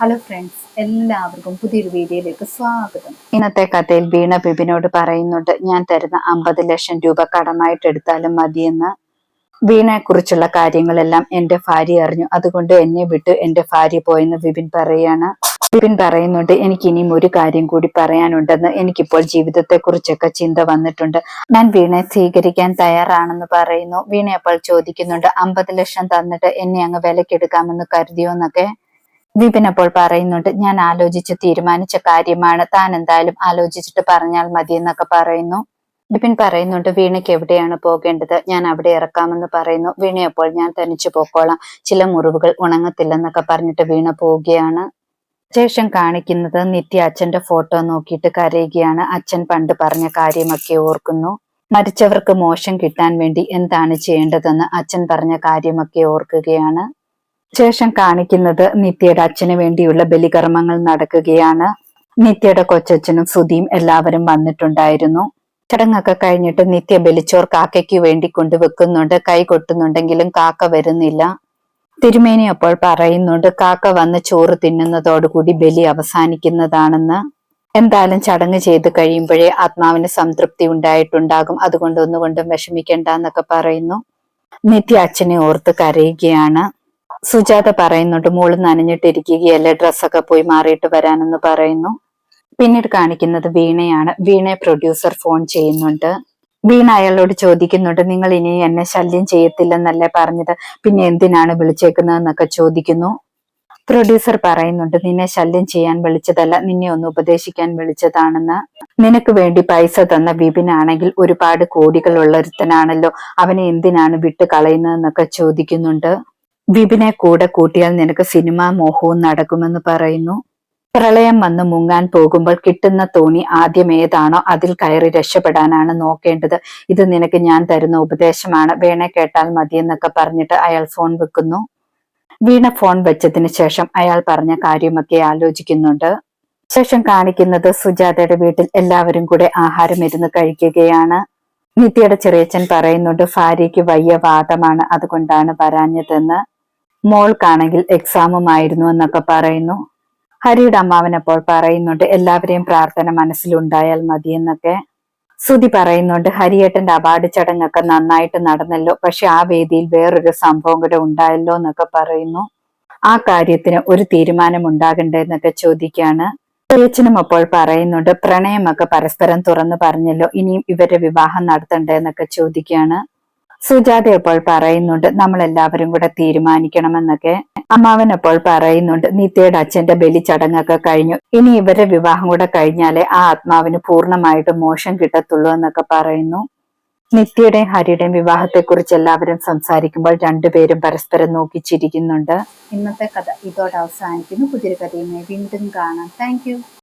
Hello friends എല്ലാവർക്കും പുതിയൊരു വീഡിയോയിലേക്ക് സ്വാഗതം. ഇന്നത്തെ കഥയിൽ വീണ ബിബിനോട് പറയുന്നുണ്ട് ഞാൻ തരുന്ന അമ്പത് ലക്ഷം രൂപ കടമായിട്ട് എടുത്താലും മതിയെന്ന്. വീണയെക്കുറിച്ചുള്ള കാര്യങ്ങളെല്ലാം എന്റെ ഭാര്യ അറിഞ്ഞു. അതുകൊണ്ട് എന്നെ വിട്ട് എന്റെ ഭാര്യ പോയെന്ന് വിപിൻ പറയാണ്. വിപിൻ പറയുന്നുണ്ട് എനിക്ക് ഇനിയും ഒരു കാര്യം കൂടി പറയാനുണ്ടെന്ന്. എനിക്കിപ്പോൾ ജീവിതത്തെ കുറിച്ചൊക്കെ ചിന്ത വന്നിട്ടുണ്ട്. ഞാൻ വീണയെ സ്വീകരിക്കാൻ തയ്യാറാണെന്ന് പറയുന്നു. വീണ അപ്പോൾ ചോദിക്കുന്നുണ്ട് അമ്പത് ലക്ഷം തന്നിട്ട് എന്നെ അങ്ങ് വിലക്കെടുക്കാമെന്ന് കരുതിയോ? എന്നൊക്കെ. വിപിൻ അപ്പോൾ പറയുന്നുണ്ട് ഞാൻ ആലോചിച്ച് തീരുമാനിച്ച കാര്യമാണ്. താൻ എന്തായാലും ആലോചിച്ചിട്ട് പറഞ്ഞാൽ മതി എന്നൊക്കെ പറയുന്നു. വിപിൻ പറയുന്നുണ്ട് വീണയ്ക്ക് എവിടെയാണ് പോകേണ്ടത്? ഞാൻ അവിടെ ഇറക്കാമെന്ന് പറയുന്നു. വീണയപ്പോൾ ഞാൻ തനിച്ചു പോക്കോളാം. ചില മുറിവുകൾ ഉണങ്ങത്തില്ലെന്നൊക്കെ പറഞ്ഞിട്ട് വീണ പോവുകയാണ്. ശേഷം കാണിക്കുന്നത് നിത്യ അച്ഛന്റെ ഫോട്ടോ നോക്കിയിട്ട് കരയുകയാണ്. അച്ഛൻ പണ്ട് പറഞ്ഞ കാര്യമൊക്കെ ഓർക്കുന്നു. മരിച്ചവർക്ക് മോശം കിട്ടാൻ വേണ്ടി എന്താണ് ചെയ്യേണ്ടതെന്ന് അച്ഛൻ പറഞ്ഞ കാര്യമൊക്കെ ഓർക്കുകയാണ്. ശേഷം കാണിക്കുന്നത് നിത്യയുടെ അച്ഛന് വേണ്ടിയുള്ള ബലികർമ്മങ്ങൾ നടക്കുകയാണ്. നിത്യയുടെ കൊച്ചച്ഛനും സുധിയും എല്ലാവരും വന്നിട്ടുണ്ടായിരുന്നു. ചടങ്ങൊക്കെ കഴിഞ്ഞിട്ട് നിത്യ ബലിച്ചോർ കാക്കയ്ക്ക് വേണ്ടി കൊണ്ടുവെക്കുന്നുണ്ട്. കൈ കൊട്ടുന്നുണ്ടെങ്കിലും കാക്ക വരുന്നില്ല. തിരുമേനി അപ്പോൾ പറയുന്നുണ്ട് കാക്ക വന്ന് ചോറ് തിന്നുന്നതോടുകൂടി ബലി അവസാനിക്കുന്നതാണെന്ന്. എന്തായാലും ചടങ്ങ് ചെയ്ത് കഴിയുമ്പോഴേ ആത്മാവിന് സംതൃപ്തി ഉണ്ടായിട്ടുണ്ടാകും. അതുകൊണ്ട് ഒന്നുകൊണ്ടും വിഷമിക്കേണ്ട എന്നൊക്കെ പറയുന്നു. നിത്യ അച്ഛനെ ഓർത്ത് കരയുകയാണ്. സുജാത പറയുന്നുണ്ട് മോൾ നനഞ്ഞിട്ടിരിക്കുകയല്ലേ ഡ്രസ്സൊക്കെ പോയി മാറിയിട്ട് വരാനെന്ന് പറയുന്നു. പിന്നീട് കാണിക്കുന്നത് വീണയാണ്. വീണയെ പ്രൊഡ്യൂസർ ഫോൺ ചെയ്യുന്നുണ്ട്. വീണ അയാളോട് ചോദിക്കുന്നുണ്ട് നിങ്ങൾ ഇനി എന്നെ ശല്യം ചെയ്യത്തില്ലെന്നല്ലേ പറഞ്ഞത്? പിന്നെ എന്തിനാണ് വിളിച്ചേക്കുന്നതെന്നൊക്കെ ചോദിക്കുന്നു. പ്രൊഡ്യൂസർ പറയുന്നുണ്ട് നിന്നെ ശല്യം ചെയ്യാൻ വിളിച്ചതല്ല നിന്നെ ഒന്ന് ഉപദേശിക്കാൻ വിളിച്ചതാണെന്ന്. നിനക്ക് വേണ്ടി പൈസ തന്ന വിപിനാണെങ്കിൽ ഒരുപാട് കോടികൾ ഉള്ളൊരുത്തനാണല്ലോ അവനെ എന്തിനാണ് വിട്ട് കളയുന്നതെന്നൊക്കെ ചോദിക്കുന്നുണ്ട്. വിപിനെ കൂടെ കൂട്ടിയാൽ നിനക്ക് സിനിമാ മോഹവും നടക്കുമെന്ന് പറയുന്നു. പ്രളയം വന്ന് മുങ്ങാൻ പോകുമ്പോൾ കിട്ടുന്ന തോണി ആദ്യം ഏതാണോ അതിൽ കയറി രക്ഷപ്പെടാനാണ് നോക്കേണ്ടത്. ഇത് നിനക്ക് ഞാൻ തരുന്ന ഉപദേശമാണ്. വേണേ കേട്ടാൽ മതിയെന്നൊക്കെ പറഞ്ഞിട്ട് അയാൾ ഫോൺ വെക്കുന്നു. വീണ ഫോൺ വെച്ചതിന് ശേഷം അയാൾ പറഞ്ഞ കാര്യമൊക്കെ ആലോചിക്കുന്നുണ്ട്. ശേഷം കാണിക്കുന്നത് സുജാതയുടെ വീട്ടിൽ എല്ലാവരും കൂടെ ആഹാരം ഇരുന്ന് കഴിക്കുകയാണ്. നിത്യയുടെ ചെറിയച്ഛൻ പറയുന്നുണ്ട് ഭാര്യയ്ക്ക് വയ്യ വാദമാണ് അതുകൊണ്ടാണ് വരാഞ്ഞതെന്ന്. മോൾക്കാണെങ്കിൽ എക്സാമുമായിരുന്നു എന്നൊക്കെ പറയുന്നു. ഹരിയുടെ അമ്മാവൻ അപ്പോൾ പറയുന്നുണ്ട് എല്ലാവരെയും പ്രാർത്ഥന മനസ്സിലുണ്ടായാൽ മതി എന്നൊക്കെ. സുതി പറയുന്നുണ്ട് ഹരിയേട്ടന്റെ അവാർഡ് ചടങ്ങൊക്കെ നന്നായിട്ട് നടന്നല്ലോ പക്ഷെ ആ വേദിയിൽ വേറൊരു സംഭവം കൂടെ ഉണ്ടായല്ലോ എന്നൊക്കെ പറയുന്നു. ആ കാര്യത്തിന് ഒരു തീരുമാനം ഉണ്ടാകണ്ടേ എന്നൊക്കെ ചോദിക്കുകയാണ്. ചേച്ചനും അപ്പോൾ പറയുന്നുണ്ട് പ്രണയമൊക്കെ പരസ്പരം തുറന്നു പറഞ്ഞല്ലോ ഇനിയും ഇവരുടെ വിവാഹം നടത്തണ്ടേ എന്നൊക്കെ ചോദിക്കാണ് സുജാത ഇപ്പോൾ പറയുന്നുണ്ട് നമ്മൾ എല്ലാവരും കൂടെ തീരുമാനിക്കണമെന്നൊക്കെ. അമ്മാവൻ അപ്പോൾ പറയുന്നുണ്ട് നിത്യയുടെ അച്ഛന്റെ ബലി ചടങ്ങൊക്കെ കഴിഞ്ഞു. ഇനി ഇവരെ വിവാഹം കൂടെ കഴിഞ്ഞാലേ ആ ആത്മാവിന് പൂർണമായിട്ട് മോശം കിട്ടത്തുള്ളൂ എന്നൊക്കെ പറയുന്നു. നിത്യയുടെയും ഹരിയുടെയും വിവാഹത്തെക്കുറിച്ച് എല്ലാവരും സംസാരിക്കുമ്പോൾ രണ്ടുപേരും പരസ്പരം നോക്കി ചിരിക്കുന്നുണ്ട് ഇന്നത്തെ കഥ ഇതോടെ അവസാനിക്കുന്നു. പുതിയൊരു കഥയുമായി വീണ്ടും കാണാം. താങ്ക്